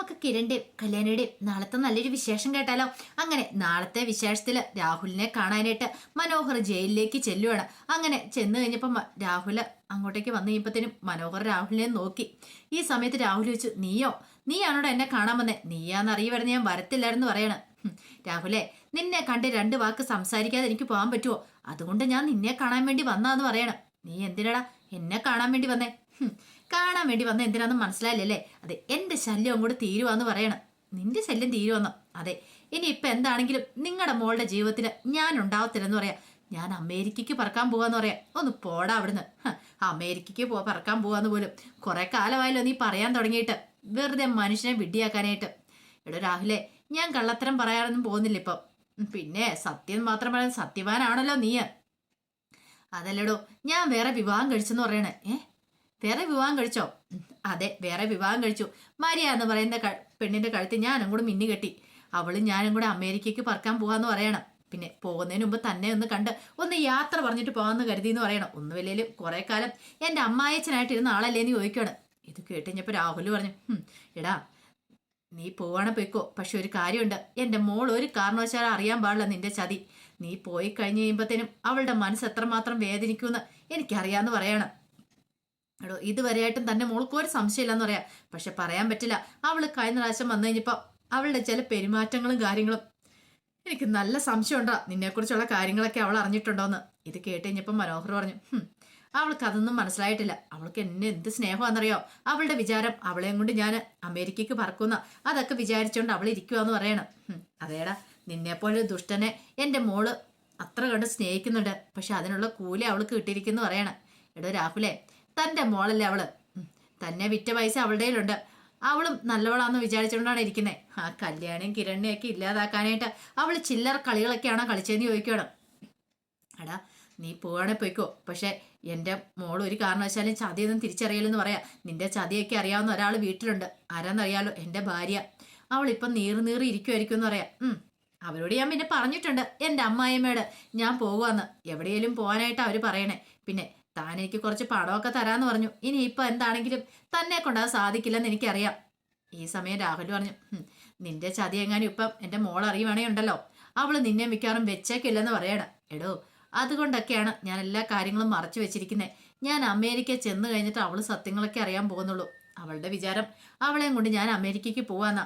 നമുക്ക് കിരണിന്റെയും കല്യാണിയുടെയും നാളത്തെ നല്ലൊരു വിശേഷം കേട്ടാലോ? അങ്ങനെ നാളത്തെ വിശേഷത്തിൽ രാഹുലിനെ കാണാനായിട്ട് മനോഹർ ജയിലിലേക്ക് ചെല്ലുവാണ്. അങ്ങനെ ചെന്ന് കഴിഞ്ഞപ്പം രാഹുൽ അങ്ങോട്ടേക്ക് വന്നു കഴിയുമ്പത്തേനും മനോഹർ രാഹുലിനെ നോക്കി. ഈ സമയത്ത് രാഹുൽ ചോദിച്ചു നീയോ? നീയാണോ എന്നെ കാണാൻ വന്നേ? നീയാന്ന് അറിയുവായിരുന്നു ഞാൻ വരത്തില്ലായിരുന്നു പറയണ. രാഹുലേ നിന്നെ കണ്ട് രണ്ട് വാക്ക് സംസാരിക്കാതെ എനിക്ക് പോകാൻ പറ്റുമോ അതുകൊണ്ട് ഞാൻ നിന്നെ കാണാൻ വേണ്ടി വന്നാന്ന് പറയണം. നീ എന്തിനടാ എന്നെ കാണാൻ വേണ്ടി വന്നേ? കാണാൻ വേണ്ടി വന്ന എന്തിനാന്ന് മനസ്സിലായില്ലേ അതെ എന്റെ ശല്യം കൂടെ തീരുവാന്ന് പറയണം. നിന്റെ ശല്യം തീരുവന്നോ? അതെ ഇനി ഇപ്പൊ എന്താണെങ്കിലും നിങ്ങളുടെ മോളുടെ ജീവിതത്തിൽ ഞാൻ ഉണ്ടാവത്തില്ലെന്ന് പറയാം. ഞാൻ അമേരിക്കയ്ക്ക് പറക്കാൻ പോവാന്ന് പറയാം. ഒന്ന് പോടാ അവിടുന്ന്. അമേരിക്കയ്ക്ക് പോ പറക്കാൻ പോവാന്ന് പോലും. കുറെ കാലമായല്ലോ നീ പറയാൻ തുടങ്ങിയിട്ട്. വെറുതെ മനുഷ്യനെ വിഡിയാക്കാനായിട്ട് എടോ രാഹുലെ ഞാൻ കള്ളത്തരം പറയാനൊന്നും പോകുന്നില്ല ഇപ്പം. പിന്നെ സത്യം മാത്രം പറയാൻ സത്യവാനാണല്ലോ നീ അതല്ലടോ ഞാൻ വേറെ വിവാഹം കഴിച്ചെന്ന് പറയണേ. ഏ? വേറെ വിവാഹം കഴിച്ചോ? അതെ വേറെ വിവാഹം കഴിച്ചു. മരിയ എന്ന് പറയുന്ന പെണ്ണിന്റെ കഴുത്ത് ഞാനും കൂടെ മിന്നി കെട്ടി. അവളും ഞാനും കൂടെ അമേരിക്കയ്ക്ക് പറക്കാൻ പോവാന്ന് പറയണം. പിന്നെ പോകുന്നതിന് മുമ്പ് തന്നെ ഒന്ന് കണ്ട് ഒന്ന് യാത്ര പറഞ്ഞിട്ട് പോകാമെന്ന് കരുതി എന്ന് പറയണം ഒന്നുമില്ലേലും കുറെ കാലം എന്റെ അമ്മായച്ചനായിട്ട് ഇരുന്ന ആളല്ലേ എന്ന് ചോദിക്കുകയാണ് ഇത് കേട്ടുകഴിഞ്ഞപ്പോൾ രാഹുൽ പറഞ്ഞു "ഹും, എടാ നീ പോവാണ് പോയിക്കോ. പക്ഷെ ഒരു കാര്യമുണ്ട്. എന്റെ മോൾ ഒരു കാരണവശാലും അറിയാൻ പാടില്ല നിന്റെ ചതി. നീ പോയി കഴിഞ്ഞ് കഴിയുമ്പോഴത്തേനും അവളുടെ മനസ്സ് എത്രമാത്രം വേദനിക്കുമെന്ന് എനിക്കറിയാന്ന് പറയണം. എടോ ഇതുവരെയായിട്ടും തന്നെ മോൾക്ക് ഒരു സംശയമില്ലെന്ന് പറയാം. പക്ഷെ പറയാൻ പറ്റില്ല. അവൾ കഴിഞ്ഞ പ്രാവശ്യം വന്നു കഴിഞ്ഞപ്പോൾ അവളുടെ ചില പെരുമാറ്റങ്ങളും കാര്യങ്ങളും. എനിക്ക് നല്ല സംശയമുണ്ടോ നിന്നെക്കുറിച്ചുള്ള കാര്യങ്ങളൊക്കെ അവൾ അറിഞ്ഞിട്ടുണ്ടോ എന്ന് ഇത് കേട്ട് കഴിഞ്ഞപ്പോൾ മനോഹർ പറഞ്ഞു "ഹും, അവൾക്ക് അതൊന്നും മനസ്സിലായിട്ടില്ല. അവൾക്ക് എന്നെ എന്ത് സ്നേഹമാണെന്നറിയോ? അവളുടെ വിചാരം അവളെയും കൊണ്ട് ഞാൻ അമേരിക്കയ്ക്ക് പറക്കുന്ന. അതൊക്കെ വിചാരിച്ചുകൊണ്ട് അവൾ ഇരിക്കുവാന്ന് പറയണം. "ഹും, അതേടാ നിന്നെപ്പോലെ ദുഷ്ടനെ എന്റെ മോൾ അത്ര കണ്ട് സ്നേഹിക്കുന്നുണ്ട്. പക്ഷെ അതിനുള്ള കൂലി അവൾക്ക് കിട്ടിയിരിക്കുന്നു പറയണം. എടോ രാഹുലേ തന്റെ മോളല്ലേ അവൾ? തന്നെ വിറ്റ പൈസ അവളുടെ കയ്യിലുണ്ട്. അവളും നല്ലവളാന്ന് വിചാരിച്ചുകൊണ്ടാണ് ഇരിക്കുന്നത് ആ കല്യാണിയും കിരണിനെയും ഒക്കെ ഇല്ലാതാക്കാനായിട്ട് അവൾ ചില്ലറ കളികളൊക്കെയാണോ കളിച്ചതെന്ന് ചോദിക്കണം എടാ നീ പോവാണെ പോയിക്കോ. പക്ഷേ എന്റെ മോൾ ഒരു കാരണവശാലും ചതിയൊന്നും തിരിച്ചറിയില്ലെന്ന് പറയാം. നിന്റെ ചതിയൊക്കെ അറിയാവുന്ന ഒരാൾ വീട്ടിലുണ്ട്. ആരാന്നറിയാലോ എന്റെ ഭാര്യ. അവൾ ഇപ്പം നീറി നീറി ഇരിക്കുമായിരിക്കും എന്ന് പറയാം. അവരോട് ഞാൻ പിന്നെ പറഞ്ഞിട്ടുണ്ട്. എന്റെ അമ്മായിമ്മയുടെ ഞാൻ പോകുവാന്ന് എവിടെയെങ്കിലും പോകാനായിട്ട് അവർ പറയണേ. പിന്നെ താൻ എനിക്ക് കുറച്ച് പണമൊക്കെ തരാന്ന് പറഞ്ഞു. ഇനി ഇപ്പൊ എന്താണെങ്കിലും തന്നെ കൊണ്ട് അത് സാധിക്കില്ലെന്ന് എനിക്കറിയാം. ഈ സമയം രാഹുൽ പറഞ്ഞു നിന്റെ ചതി എങ്ങാനും ഇപ്പം എന്റെ മോൾ അറിയുവാണേ ഉണ്ടല്ലോ അവൾ നിന്നെ മിക്കവാറും വെച്ചേക്കില്ലെന്ന് പറയണം. എടോ അതുകൊണ്ടൊക്കെയാണ് ഞാൻ എല്ലാ കാര്യങ്ങളും മറച്ചു വെച്ചിരിക്കുന്നത് ഞാൻ അമേരിക്ക ചെന്ന് കഴിഞ്ഞിട്ട് അവൾ സത്യങ്ങളൊക്കെ അറിയാൻ പോകുന്നുള്ളൂ. അവളുടെ വിചാരം അവളെയും കൊണ്ട് ഞാൻ അമേരിക്കയ്ക്ക് പോവാന്നാ.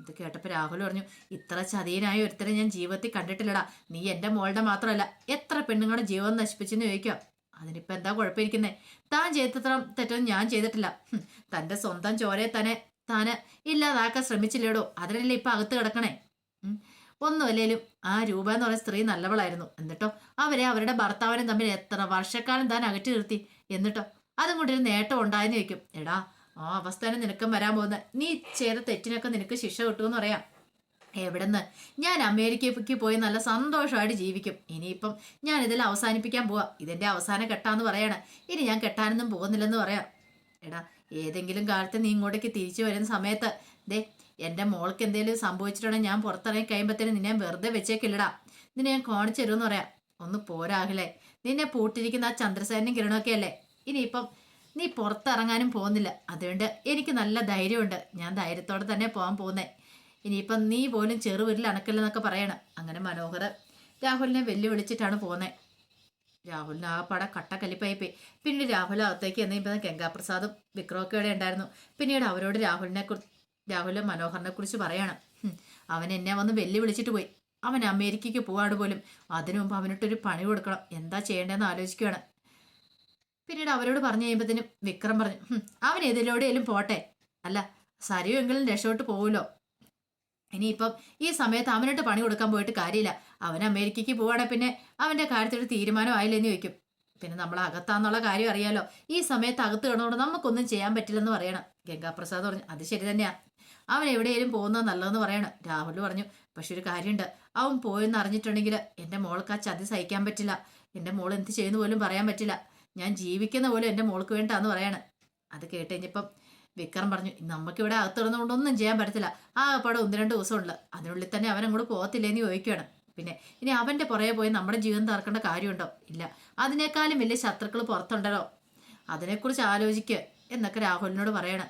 ഇത് കേട്ടപ്പോൾ രാഹുൽ പറഞ്ഞു ഇത്ര ചതിയനായ ഒരുത്തരെ ഞാൻ ജീവിതത്തിൽ കണ്ടിട്ടില്ലടാ. നീ എന്റെ മോളുടെ മാത്രമല്ല എത്ര പെണ്ണുങ്ങളുടെ ജീവൻ നശിപ്പിച്ചെന്ന് ചോദിക്കാം അതിനിപ്പോൾ എന്താ കുഴപ്പമിരിക്കുന്നത് താൻ ചെയ്തത്ര തെറ്റൊന്നും ഞാൻ ചെയ്തിട്ടില്ല. തന്റെ സ്വന്തം ചോരയെ തന്നെ താന് ഇല്ലാതാക്കാൻ ശ്രമിച്ചില്ലേടോ? അതിനല്ലേ ഇപ്പം അകത്ത് കിടക്കണേ. ഒന്നുമല്ലേലും ആ രൂപ എന്ന് പറയുന്ന സ്ത്രീ നല്ലവളായിരുന്നു. എന്നിട്ടോ അവരെ അവരുടെ ഭർത്താവിനും തമ്മിൽ എത്ര വർഷക്കാലം താൻ അകറ്റി നിർത്തി? എന്നിട്ടോ അതും കൊണ്ടൊരു നേട്ടം ഉണ്ടായെന്ന് വയ്ക്കും എടാ ആ അവസ്ഥ നിനക്കും വരാൻ പോകുന്ന നീ ചെയ്ത തെറ്റിനൊക്കെ നിനക്ക് ശിക്ഷ കിട്ടുമെന്ന് പറയാം. എവിടെന്ന്? ഞാൻ അമേരിക്കയ്ക്ക് പോയി നല്ല സന്തോഷമായിട്ട് ജീവിക്കും. ഇനിയിപ്പം ഞാൻ ഇതിൽ അവസാനിപ്പിക്കാൻ പോവാ. ഇതിന്റെ അവസാന കെട്ടാന്ന് പറയാണ്. ഇനി ഞാൻ കെട്ടാനൊന്നും പോകുന്നില്ലെന്ന് പറയാം. എടാ ഏതെങ്കിലും കാലത്ത് നീ ഇങ്ങോട്ടേക്ക് തിരിച്ചു വരുന്ന സമയത്ത് ദേ എന്റെ മോൾക്ക് എന്തെങ്കിലും സംഭവിച്ചിട്ടുണ്ടെങ്കിൽ ഞാൻ പുറത്തിറങ്ങി കഴിയുമ്പോഴത്തേനും നിന്നെ വെറുതെ വെച്ചേക്കില്ലടാ. നിന്നെ ഞാൻ കാണിച്ചു തരുമെന്ന് പറയാം. ഒന്ന് പോരാകില്ലേ നിന്നെ പൂട്ടിരിക്കുന്ന ആ ചന്ദ്രസേനും കിരണമൊക്കെ അല്ലേ? ഇനിയിപ്പം നീ പുറത്തിറങ്ങാനും പോകുന്നില്ല. അതുകൊണ്ട് എനിക്ക് നല്ല ധൈര്യമുണ്ട്. ഞാൻ ധൈര്യത്തോടെ തന്നെ പോകാൻ പോകുന്നേ. ഇനിയിപ്പം നീ പോലും ചെറുവിരൽ അണക്കില്ലെന്നൊക്കെ പറയണം. അങ്ങനെ മനോഹർ രാഹുലിനെ വെല്ലുവിളിച്ചിട്ടാണ് പോകുന്നത് രാഹുലിന് ആ പട കട്ടക്കലിപ്പായി പോയി പിന്നീട് രാഹുൽ അകത്തേക്ക് എന്നപ്പോൾ ഗംഗാപ്രസാദും വിക്രമൊക്കെ ഇവിടെ ഉണ്ടായിരുന്നു. പിന്നീട് അവരോട് രാഹുലിനെ കുറിച്ച് രാഹുൽ മനോഹറിനെ കുറിച്ച് പറയണം. അവൻ എന്നെ വന്ന് വെല്ലുവിളിച്ചിട്ട് പോയി. അവൻ അമേരിക്കയ്ക്ക് പോവാണ് പോലും. അതിനു മുമ്പ് അവനിട്ടൊരു പണി കൊടുക്കണം. എന്താ ചെയ്യേണ്ടതെന്ന് ആലോചിക്കുകയാണ് പിന്നീട് അവരോട് പറഞ്ഞു കഴിയുമ്പോഴത്തേനും വിക്രം പറഞ്ഞു അവൻ എതിലൂടെയെങ്കിലും പോട്ടെ. അല്ല സരിവെങ്കിലും രക്ഷോട്ട് പോകുമല്ലോ ഇനിയിപ്പം ഈ സമയത്ത് അവനോട്ട് പണി കൊടുക്കാൻ പോയിട്ട് കാര്യമില്ല. അവൻ അമേരിക്കയ്ക്ക് പോവാണെങ്കിൽ പിന്നെ അവന്റെ കാര്യത്തിൽ തീരുമാനം ആയില്ലെന്ന് ചോദിക്കും. പിന്നെ നമ്മൾ അകത്താന്നുള്ള കാര്യം അറിയാലോ. ഈ സമയത്ത് അകത്ത് കിടന്നുകൊണ്ട് നമുക്കൊന്നും ചെയ്യാൻ പറ്റില്ലെന്ന് പറയണം. ഗംഗാപ്രസാദ് പറഞ്ഞു അത് ശരി തന്നെയാ. അവൻ എവിടെയെങ്കിലും പോകുന്നത് നല്ലതെന്ന് പറയണം രാഹുൽ പറഞ്ഞു. പക്ഷെ ഒരു കാര്യമുണ്ട്. അവൻ പോയെന്ന് അറിഞ്ഞിട്ടുണ്ടെങ്കിൽ എന്റെ മോൾക്ക് ആ ചതി സഹിക്കാൻ പറ്റില്ല. എന്റെ മോൾ എന്ത് ചെയ്യുന്ന പോലും പറയാൻ പറ്റില്ല. ഞാൻ ജീവിക്കുന്ന പോലും എന്റെ മോൾക്ക് വേണ്ടാന്ന് പറയണം. അത് കേട്ട് കഴിഞ്ഞപ്പം വിക്രം പറഞ്ഞു നമുക്കിവിടെ അകത്ത് ഒന്നും ചെയ്യാൻ പറ്റത്തില്ല. ആ പടം ഒന്ന് രണ്ട് ദിവസമുണ്ട്. അതിനുള്ളിൽ തന്നെ അവൻ അങ്ങോട്ട് പോകത്തില്ലെന്ന് ചോദിക്കുകയാണ് പിന്നെ ഇനി അവന്റെ പുറകെ പോയി നമ്മുടെ ജീവൻ തറക്കേണ്ട കാര്യമുണ്ടോ? ഇല്ല. അതിനേക്കാളും വലിയ ശത്രുക്കൾ പുറത്തുണ്ടല്ലോ. അതിനെക്കുറിച്ച് ആലോചിക്കുക എന്നൊക്കെ രാഹുലിനോട് പറയണം.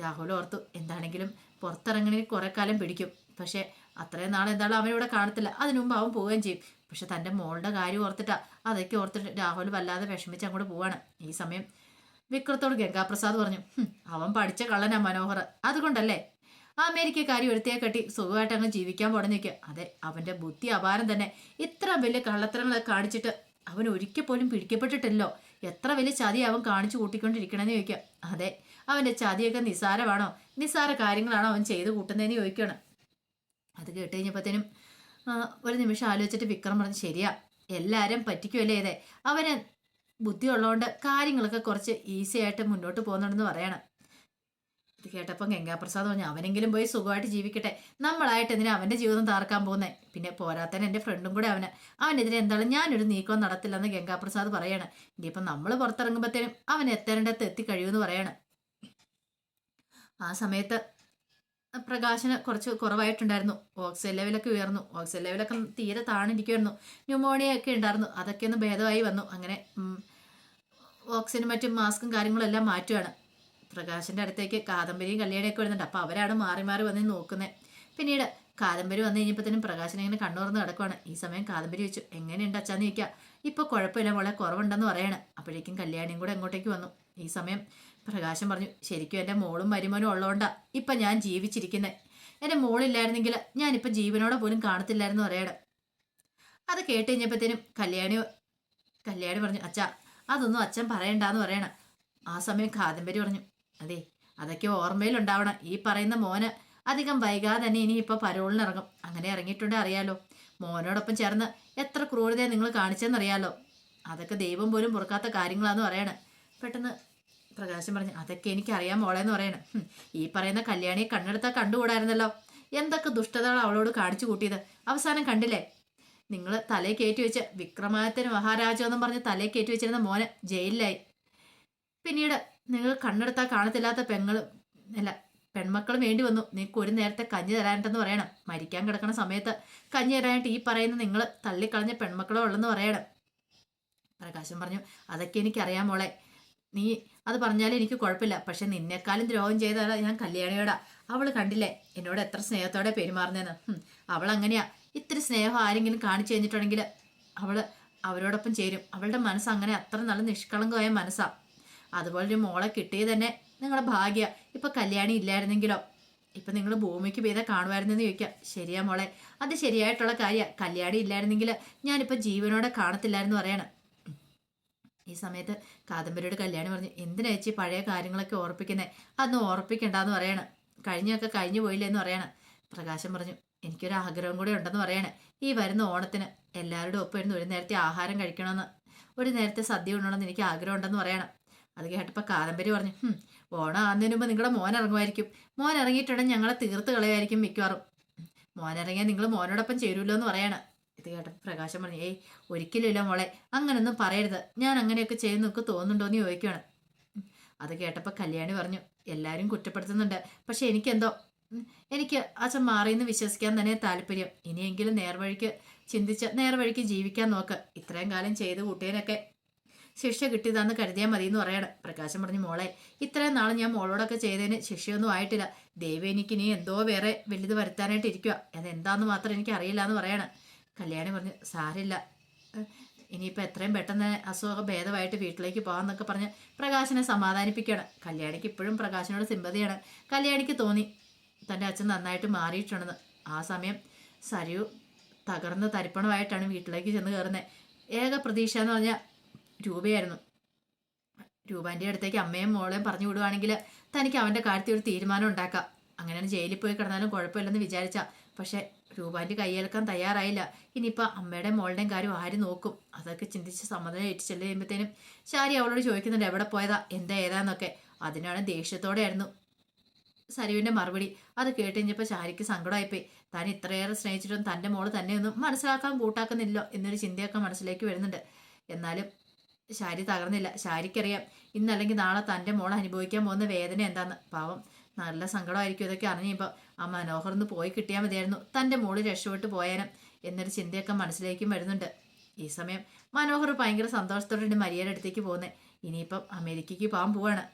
രാഹുൽ ഓർത്തു എന്താണെങ്കിലും പുറത്തിറങ്ങണേ കുറെ കാലം പിടിക്കും. പക്ഷേ അത്രയും നാൾ എന്തായാലും അവനിവിടെ കാണത്തില്ല. അതിനു മുമ്പ് അവൻ പോവുകയും ചെയ്യും. പക്ഷെ തന്റെ മോളുടെ കാര്യം ഓർത്തിട്ടാ. അതൊക്കെ ഓർത്തിട്ട് രാഹുൽ വല്ലാതെ വിഷമിച്ച് അങ്ങോട്ട് പോവാണ്. ഈ സമയം വിക്രത്തോട് ഗംഗാപ്രസാദ് പറഞ്ഞു അവൻ പഠിച്ച കള്ളനാ മനോഹർ. അതുകൊണ്ടല്ലേ? അമേരിക്കക്കാരി ഒരുത്തിയെ കെട്ടി സുഖമായിട്ട് അങ്ങ് ജീവിക്കാൻ പോണെന്ന് അതെ അവന്റെ ബുദ്ധി അപാരം തന്നെ. ഇത്ര വലിയ കള്ളത്തരങ്ങൾ കാണിച്ചിട്ട് അവൻ ഒരിക്കൽ പോലും പിടിക്കപ്പെട്ടിട്ടില്ലോ എത്ര വലിയ ചതി അവൻ കാണിച്ചു കൂട്ടിക്കൊണ്ടിരിക്കണമെന്ന് ചോദിക്കുക അതെ അവന്റെ ചതിയൊക്കെ നിസാരമാണോ നിസാര കാര്യങ്ങളാണോ അവൻ ചെയ്ത് കൂട്ടുന്നതെന്ന് ചോദിക്കുകയാണ് അത് കേട്ട് കഴിഞ്ഞപ്പോഴത്തേനും ഒരു നിമിഷം ആലോചിച്ചിട്ട് വിക്രം പറഞ്ഞു ശരിയാ എല്ലാരും പറ്റിക്കുമല്ലേ അതെ അവന് ബുദ്ധി ഉള്ളതുകൊണ്ട് കാര്യങ്ങളൊക്കെ കുറച്ച് ഈസി ആയിട്ട് മുന്നോട്ട് പോകുന്നുണ്ടെന്ന് പറയണം. ഇത് കേട്ടപ്പം ഗംഗാപ്രസാദ് പറഞ്ഞു അവനെങ്കിലും പോയി സുഖമായിട്ട് ജീവിക്കട്ടെ. നമ്മളായിട്ട് എന്തിനാ അവന്റെ ജീവിതം താർക്കാൻ പോകുന്നേ? പിന്നെ പോരാത്തന്നെ എന്റെ ഫ്രണ്ടും കൂടെ അവന്. അവനെതിരെ എന്താണ് ഞാനൊരു നീക്കം നടത്തില്ലെന്ന് ഗംഗാപ്രസാദ് പറയാണ്. ഇനിയിപ്പം നമ്മൾ പുറത്തിറങ്ങുമ്പോഴത്തേനും അവൻ എത്തേണ്ടത്ത് എത്തിക്കഴിയുമെന്ന് പറയാണ്. ആ സമയത്ത് പ്രകാശന് കുറച്ച് കുറവായിട്ടുണ്ടായിരുന്നു. ഓക്സിജൻ ലെവലൊക്കെ ഉയർന്നു. ഓക്സിജൻ ലെവലൊക്കെ തീരെ താണിരിക്കുമായിരുന്നു ന്യൂമോണിയ ഒക്കെ ഉണ്ടായിരുന്നു. അതൊക്കെ ഒന്ന് ഭേദമായി വന്നു. അങ്ങനെ ഓക്സിജനും മറ്റും മാസ്കും കാര്യങ്ങളും എല്ലാം മാറ്റുകയാണ് പ്രകാശിന്റെ അടുത്തേക്ക് കാദംബരിയും കല്യാണിയൊക്കെ വരുന്നുണ്ട്. അപ്പോൾ അവരാണ് മാറി മാറി വന്ന് നോക്കുന്നത് പിന്നീട് കാദംബരി വന്നു കഴിഞ്ഞപ്പോഴത്തേനും പ്രകാശൻ ഇങ്ങനെ കണ്ണുറന്ന് കിടക്കുവാണ്. ഈ സമയം കാദംബരി ചോദിച്ചു എങ്ങനെയുണ്ട് അച്ചാന്ന് ചോദിക്കുക ഇപ്പോൾ കുഴപ്പമില്ല മോളെ കുറവുണ്ടെന്ന് പറയാണ്. അപ്പോഴേക്കും കല്യാണിയും കൂടെ എങ്ങോട്ടേക്ക് വന്നു. ഈ സമയം പ്രകാശൻ പറഞ്ഞു ശരിക്കും എന്റെ മോളും മരുമോനും ഉള്ളതുകൊണ്ടാ ഇപ്പം ഞാൻ ജീവിച്ചിരിക്കുന്നത് എന്റെ മോളില്ലായിരുന്നെങ്കിൽ ഞാനിപ്പം ജീവനോടെ പോലും കാണത്തില്ലായിരുന്നു പറയണം. അത് കേട്ട് കഴിഞ്ഞപ്പോഴത്തേനും കല്യാണി കല്യാണി പറഞ്ഞു അച്ഛാ അതൊന്നും അച്ഛൻ പറയണ്ടെന്ന് പറയണം. ആ സമയം കാദംബരി പറഞ്ഞു അതെ അതൊക്കെ ഓർമ്മയിലുണ്ടാവണം. ഈ പറയുന്ന മോന് അധികം വൈകാതെ തന്നെ ഇനി ഇപ്പോൾ പരോളിനിറങ്ങും. അങ്ങനെ ഇറങ്ങിയിട്ടുണ്ട് അറിയാലോ. മോനോടൊപ്പം ചേർന്ന് എത്ര ക്രൂരതയെ നിങ്ങൾ കാണിച്ചെന്നറിയാലോ അതൊക്കെ ദൈവം പോലും പൊറുക്കാത്ത കാര്യങ്ങളാന്ന് പറയണേ. പെട്ടെന്ന് പ്രകാശം പറഞ്ഞു അതൊക്കെ എനിക്കറിയാം മോളെന്ന് പറയണം. "ഹും, ഈ പറയുന്ന കല്യാണിയെ കണ്ണെടുത്താൽ കണ്ടുകൂടായിരുന്നല്ലോ? എന്തൊക്കെ ദുഷ്ടതകൾ അവളോട് കാണിച്ചു കൂട്ടിയത്. അവസാനം കണ്ടില്ലേ? നിങ്ങൾ തലേ കയറ്റി വെച്ച വിക്രമാദിത്യൻ മഹാരാജോ എന്നും പറഞ്ഞ് തലേ കയറ്റി വെച്ചിരുന്ന മോനെ ജയിലിലായി. പിന്നീട് നിങ്ങൾ കണ്ണെടുത്താൽ കാണത്തില്ലാത്ത പെങ്ങളും അല്ല പെൺമക്കളും വേണ്ടി വന്നു. നിങ്ങൾക്ക് ഒരു നേരത്തെ കഞ്ഞി തരാനിട്ടെന്ന് പറയണം. മരിക്കാൻ കിടക്കുന്ന സമയത്ത് കഞ്ഞി തരാനായിട്ട് ഈ പറയുന്ന നിങ്ങൾ തള്ളിക്കളഞ്ഞ പെൺമക്കളോ ഉള്ളെന്ന് പറയണം. പ്രകാശം പറഞ്ഞു അതൊക്കെ എനിക്കറിയാം മോളെ. നീ അത് പറഞ്ഞാലും എനിക്ക് കുഴപ്പമില്ല. പക്ഷെ നിന്നെക്കാളും ദ്രോഹം ചെയ്തതാ ഞാൻ കല്യാണിയോടാ. അവൾ കണ്ടില്ലേ? എന്നോട് എത്ര സ്നേഹത്തോടെ പെരുമാറുന്നതെന്ന് അവൾ അങ്ങനെയാ. ഇത്തിരി സ്നേഹം ആരെങ്കിലും കാണിച്ചു കഴിഞ്ഞിട്ടുണ്ടെങ്കിൽ അവൾ അവരോടൊപ്പം ചേരും. അവളുടെ മനസ്സ് അങ്ങനെ അത്ര നല്ല നിഷ്കളങ്കമായ മനസ്സാ. അതുപോലെ ഒരു മോളെ കിട്ടിയത് തന്നെ നിങ്ങളുടെ ഭാഗ്യ. ഇപ്പൊ കല്യാണി ഇല്ലായിരുന്നെങ്കിലോ? ഇപ്പൊ നിങ്ങൾ ഭൂമിക്ക് പെയ്ത കാണുമായിരുന്നെന്ന് ചോദിക്കാം. ശരിയാ മോളെ. അത് ശരിയായിട്ടുള്ള കാര്യമാണ് കല്യാണി ഇല്ലായിരുന്നെങ്കിൽ ഞാനിപ്പോ ജീവനോടെ കാണത്തില്ലായിരുന്നു പറയണം. ഈ സമയത്ത് കാദംബരിയുടെ കല്യാണം പറഞ്ഞു എന്തിനാ ചേച്ചി പഴയ കാര്യങ്ങളൊക്കെ ഓർപ്പിക്കുന്നത് അതൊന്നും ഓർപ്പിക്കണ്ടെന്ന് പറയണം. കഴിഞ്ഞൊക്കെ കഴിഞ്ഞു പോയില്ലെന്ന് പറയണം. പ്രകാശം പറഞ്ഞു എനിക്കൊരു ആഗ്രഹം കൂടെ ഉണ്ടെന്ന് പറയണേ. ഈ വരുന്ന ഓണത്തിന് എല്ലാവരുടെ ഒപ്പം ഇരുന്ന് ഒരു നേരത്തെ ആഹാരം കഴിക്കണമെന്ന്. ഒരു നേരത്തെ സദ്യ ഉണ്ടണമെന്ന് എനിക്ക് ആഗ്രഹം ഉണ്ടെന്ന് പറയണം. അത് കേട്ടപ്പോൾ കാദംബരി പറഞ്ഞു "ഹും, ഓണം ആകുന്നതിന് മുമ്പ് നിങ്ങളുടെ മോൻ ഇറങ്ങുമായിരിക്കും. മോൻ ഇറങ്ങിയിട്ടുണ്ടെങ്കിൽ ഞങ്ങളെ തീർത്ത് കളയായിരിക്കും മിക്കവാറും. മോൻ ഇറങ്ങിയാൽ നിങ്ങൾ മോനോടൊപ്പം ചേരുമല്ലോ എന്ന് പറയണം. ഇത് കേട്ടപ്പോൾ പ്രകാശം പറഞ്ഞു ഏയ് ഒരിക്കലുമില്ല മോളെ അങ്ങനൊന്നും പറയരുത്. ഞാൻ അങ്ങനെയൊക്കെ ചെയ്യുന്ന നിനക്ക് തോന്നുന്നുണ്ടോ എന്ന് ചോദിക്കുകയാണ് അത് കേട്ടപ്പോൾ കല്യാണി പറഞ്ഞു എല്ലാവരും കുറ്റപ്പെടുത്തുന്നുണ്ട്. പക്ഷെ എനിക്കെന്തോ എനിക്ക് അച്ഛൻ മാറിയെന്ന് വിശ്വസിക്കാൻ തന്നെ താല്പര്യം. ഇനിയെങ്കിലും നേർവഴിക്ക് ചിന്തിച്ച് നേർവഴിക്ക് ജീവിക്കാൻ നോക്ക്. ഇത്രയും കാലം ചെയ്ത് കൂട്ടിയതിനൊക്കെ ശിക്ഷ കിട്ടിയതാന്ന് കരുതിയാൽ മതി എന്ന് പറയണം. പ്രകാശം പറഞ്ഞു മോളെ ഇത്രയും നാൾ ഞാൻ മോളോടൊക്കെ ചെയ്തതിന് ശിക്ഷയൊന്നും ആയിട്ടില്ല. ദൈവം എനിക്ക് ഇനി എന്തോ വേറെ വലുത് വരുത്താനായിട്ട് ഇരിക്കുക അതെന്താന്ന് മാത്രം എനിക്ക് അറിയില്ല എന്ന് പറയണം. കല്യാണി പറഞ്ഞു സാരില്ല ഇനിയിപ്പോൾ എത്രയും പെട്ടെന്ന് അസുഖം ഭേദമായിട്ട് വീട്ടിലേക്ക് പോകാമെന്നൊക്കെ പറഞ്ഞ് പ്രകാശനെ സമാധാനിപ്പിക്കുകയാണ്. കല്യാണിക്ക് ഇപ്പോഴും പ്രകാശനോട് സിമ്പതിയാണ്. കല്യാണിക്ക് തോന്നി തന്റെ അച്ഛൻ നന്നായിട്ട് മാറിയിട്ടുണ്ടെന്ന്. ആ സമയം സരു തകർന്ന് തരിപ്പണമായിട്ടാണ് വീട്ടിലേക്ക് ചെന്ന് കയറുന്നത് ഏക പ്രതീക്ഷ എന്ന് പറഞ്ഞാൽ രൂപയായിരുന്നു. രൂപാന്റെ അടുത്തേക്ക് അമ്മയും മോളെയും പറഞ്ഞു വിടുവാണെങ്കിൽ തനിക്ക് അവന്റെ കാര്യത്തിൽ ഒരു തീരുമാനം ഉണ്ടാക്കാം. അങ്ങനെയാണ് ജയിലിൽ പോയി കിടന്നാലും കുഴപ്പമില്ലെന്ന് വിചാരിച്ച. പക്ഷെ രൂപാന്റെ കൈയേൽക്കാൻ തയ്യാറായില്ല. ഇനിയിപ്പോൾ അമ്മയുടെ മോളുടെയും കാര്യം ആര് നോക്കും? അതൊക്കെ ചിന്തിച്ച് സമ്മതം ഏറ്റ് ചെല്ലു കഴിയുമ്പോഴത്തേനും ശാരി അവളോട് ചോദിക്കുന്നുണ്ട് എവിടെ പോയതാ? എന്താ ഏതാന്നൊക്കെ? അതിനാണ് ദേഷ്യത്തോടെയായിരുന്നു സരുവിന്റെ മറുപടി. അത് കേട്ട് കഴിഞ്ഞപ്പോൾ ശാരിക്ക് സങ്കടമായിപ്പോയി. താൻ ഇത്രയേറെ സ്നേഹിച്ചിട്ടും തന്റെ മോൾ തന്നെയൊന്നും മനസ്സിലാക്കാൻ കൂട്ടാക്കുന്നില്ലോ എന്നൊരു ചിന്തയൊക്കെ മനസ്സിലേക്ക് വരുന്നുണ്ട്. എന്നാലും ശാരി തകർന്നില്ല. ശാരിക്കറിയാം ഇന്നല്ലെങ്കിൽ നാളെ തന്റെ മോൾ അനുഭവിക്കാൻ പോകുന്ന വേദന എന്താന്ന്? പാവം നല്ല സങ്കടമായിരിക്കും ഇതൊക്കെ അറിഞ്ഞപ്പോൾ ആ മനോഹർ ഒന്ന് പോയി കിട്ടിയാൽ മതിയായിരുന്നു. തന്റെ മോൾ രക്ഷപ്പെട്ടു പോയാനും എന്നൊരു ചിന്തയൊക്കെ മനസ്സിലേക്കും വരുന്നുണ്ട്. ഈ സമയം മനോഹർ ഭയങ്കര സന്തോഷത്തോടെ മരിയയുടെ അടുത്തേക്ക് പോകുന്നത് ഇനിയിപ്പം അമേരിക്കയ്ക്ക് പോകാൻ പോവാണ്.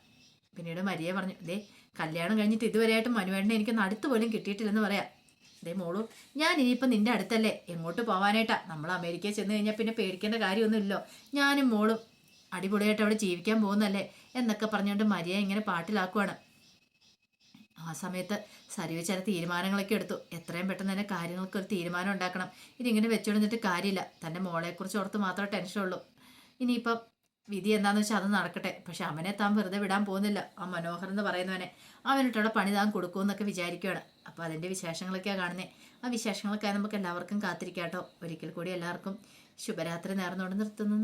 പിന്നീട് മരിയ പറഞ്ഞു ദേ കല്യാണം കഴിഞ്ഞിട്ട് ഇതുവരെയായിട്ട് മനുവേട്ടനെ എനിക്ക് അടുത്ത് പോലും കിട്ടിയിട്ടില്ലെന്ന് പറയാം. ദേ മോളു ഞാൻ ഇനിയിപ്പം നിന്റെ അടുത്തല്ലേ. എങ്ങോട്ട് പോവാനായിട്ടാ? നമ്മൾ അമേരിക്കയിൽ ചെന്ന് കഴിഞ്ഞാൽ പിന്നെ പേടിക്കേണ്ട കാര്യമൊന്നുമില്ലല്ലോ. ഞാനും മോളും അടിപൊളിയായിട്ട് അവിടെ ജീവിക്കാൻ പോകുന്നല്ലേ എന്നൊക്കെ പറഞ്ഞുകൊണ്ട് മരിയ ഇങ്ങനെ പാട്ടിലാക്കുവാണ്. ആ സമയത്ത് സരിവ് ചില തീരുമാനങ്ങളൊക്കെ എടുത്തു. എത്രയും പെട്ടെന്ന് തന്നെ കാര്യങ്ങൾക്ക് ഒരു തീരുമാനം ഉണ്ടാക്കണം. ഇതിങ്ങനെ വെച്ചുകൊണ്ടിട്ട് കാര്യമില്ല. തന്റെ മോളെക്കുറിച്ച് ഓർത്ത് മാത്രമേ ടെൻഷനുള്ളൂ ഇനിയിപ്പം വിധി എന്താണെന്ന് വെച്ചാൽ അത് നടക്കട്ടെ. പക്ഷെ അവനെ താൻ വെറുതെ വിടാൻ പോകുന്നില്ല. ആ മനോഹർ എന്ന് പറയുന്നവനെ അവനിട്ടുള്ള പണി താൻ കൊടുക്കുമെന്നൊക്കെ വിചാരിക്കുകയാണ് അപ്പോൾ അതിന്റെ വിശേഷങ്ങളൊക്കെയാണ് കാണുന്നത് ആ വിശേഷങ്ങളൊക്കെ നമുക്ക് എല്ലാവർക്കും കാത്തിരിക്കാം കേട്ടോ. ഒരിക്കൽ കൂടി എല്ലാവർക്കും ശുഭരാത്രി നേർന്നുകൊണ്ട് നിർത്തുന്നു.